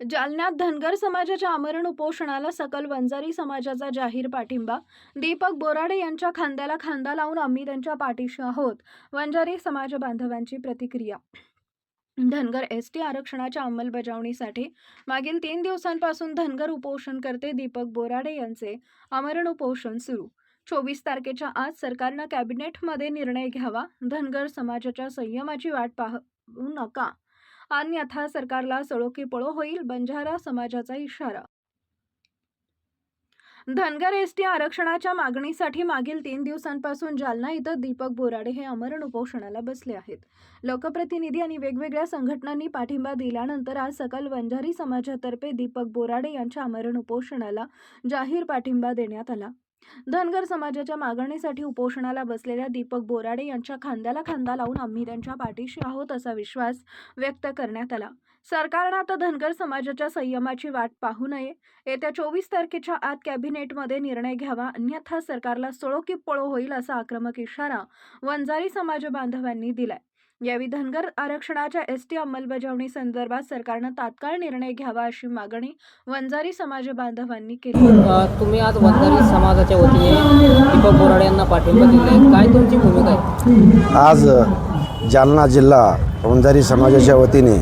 जालन्यात धनगर समाजाच्या आमरण उपोषणाला सकल वंजारी समाजाचा जाहीर पाठिंबा. दीपक बोराडे यांच्या खांद्याला खांदा लावून आम्ही त्यांच्या पाठीशी आहोत. वंजारी समाज बांधवांची प्रतिक्रिया. धनगर एस टी आरक्षणाच्या अंमलबजावणीसाठी मागील तीन दिवसांपासून धनगर उपोषणकर्ते दीपक बोराडे यांचे आमरण उपोषण सुरू. चोवीस तारखेच्या आज सरकारनं कॅबिनेटमध्ये निर्णय घ्यावा. धनगर समाजाच्या संयमाची वाट पाहू नका. अन्यथा सरकारला सळो की पळो होईल बंजारा समाजाचा इशारा. धनगर एस टी आरक्षणाच्या मागणीसाठी मागील तीन दिवसांपासून जालना इथं दीपक बोराडे हे अमरण उपोषणाला बसले आहेत. लोकप्रतिनिधी आणि वेगवेगळ्या संघटनांनी पाठिंबा दिल्यानंतर आज सकाळ वंजारी समाजातर्फे दीपक बोराडे यांच्या अमरण उपोषणाला जाहीर पाठिंबा देण्यात आला. धनगर समाजाच्या मागणीसाठी उपोषणाला बसलेल्या दीपक बोराडे यांच्या खांद्याला खांदा लावून आम्ही त्यांच्या पाठीशी आहोत असा विश्वास व्यक्त करण्यात आला. सरकारनं आता धनगर समाजाच्या संयमाची वाट पाहू नये. येत्या चोवीस तारखेच्या आत कॅबिनेटमध्ये निर्णय घ्यावा. अन्यथा सरकारला सोळो की पळो होईल असा आक्रमक इशारा वंजारी समाज बांधवांनी दिलाय. यावेळी धनगर आरक्षणाच्या एस टी अंमलबजावणी संदर्भात सरकारनं तात्काळ निर्णय घ्यावा अशी मागणी वंजारी समाज बांधवांनी केली. तुम्ही आज वंजारी समाजाच्या वतीने दीपक बोराडे यांना पाठिंबा दिला काय तुमची भूमिका आहे? आज जालना जिल्हा वंजारी समाजाच्या वतीने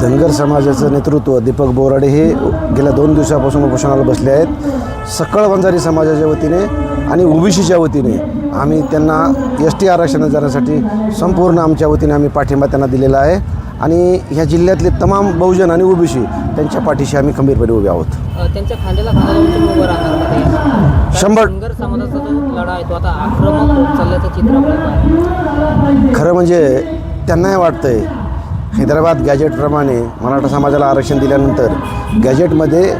धनगर समाजाचं नेतृत्व दीपक बोराडे हे गेल्या दोन दिवसापासून उपोषणाला बसले आहेत. सकळ वंजारी समाजाच्या वतीने आणि ओबीसीच्या वतीने आम्ही त्यांना एस टी आरक्षण देण्यासाठी संपूर्ण आमच्या वतीने आम्ही पाठिंबा त्यांना दिलेला आहे. आणि ह्या जिल्ह्यातले तमाम बहुजन आणि ओबीसी त्यांच्या पाठीशी आम्ही खंबीरपणे उभे आहोत. त्यांच्या खांद्याला? शंभर- खरं म्हणजे त्यांनाही वाटतंय हैदराबाद गॅजेटप्रमाणे मराठा समाजाला आरक्षण दिल्यानंतर गॅजेटमध्ये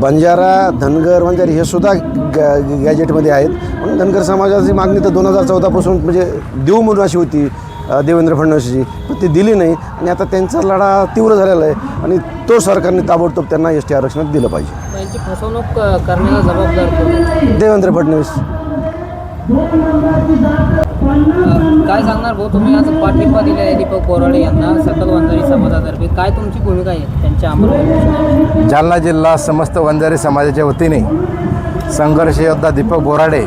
बंजारा धनगर वंजारी हे सुद्धा गॅ गॅजेटमध्ये आहेत. म्हणून धनगर समाजाची मागणी तर दोन हजार चौदापासून म्हणजे देऊ म्हणून अशी होती देवेंद्र फडणवीसची पण ती दिली नाही आणि आता त्यांचा लढा तीव्र झालेला आहे आणि तो सरकारने ताबडतोब त्यांना एस टी आरक्षणात दिलं पाहिजे. यांची फसवणूक करण्याला जबाबदार? देवेंद्र फडणवीस. काय सांगणार भाऊ? तुम्ही आज पाठिंबा दिला आहे दीपक बोराडे यांना सकल वंजारी समाजातर्फे. काय तुमची भूमिका आहे त्यांच्या अंमलबजावणीसाठी जालना जिल्हा समस्त वंजारी समाजाच्या वतीने संघर्ष योद्धा दीपक बोराडे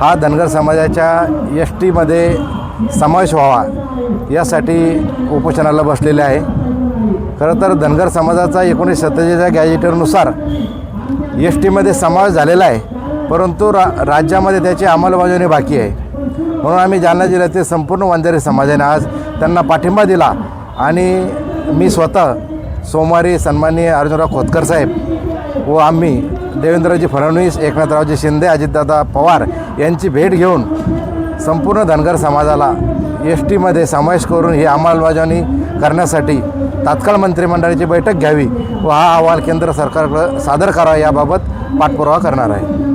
हा धनगर समाजाच्या एस टीमध्ये समावेश व्हावा यासाठी उपोषणाला बसलेले आहे. खरं तर धनगर समाजाचा एकोणीसशे सत्तेचाळीसच्या गॅजेटरनुसार एस टीमध्ये समावेश झालेला आहे परंतु रा राज्यामध्ये त्याची अंमलबजावणी बाकी आहे. म्हणून आम्ही जालना जिल्ह्यातील संपूर्ण वांजारी समाजाने आज त्यांना पाठिंबा दिला. आणि मी स्वतः सोमवारी सन्माननीय अर्जुनराव खोतकर साहेब व आम्ही देवेंद्रजी फडणवीस एकनाथरावजी शिंदे अजितदादा पवार यांची भेट घेऊन संपूर्ण धनगर समाजाला एस टीमध्ये समावेश करून ही अंमलबजावणी करण्यासाठी तात्काळ मंत्रिमंडळाची बैठक घ्यावी व हा अहवाल केंद्र सरकारकडं सादर करावा याबाबत पाठपुरावा करणार आहे.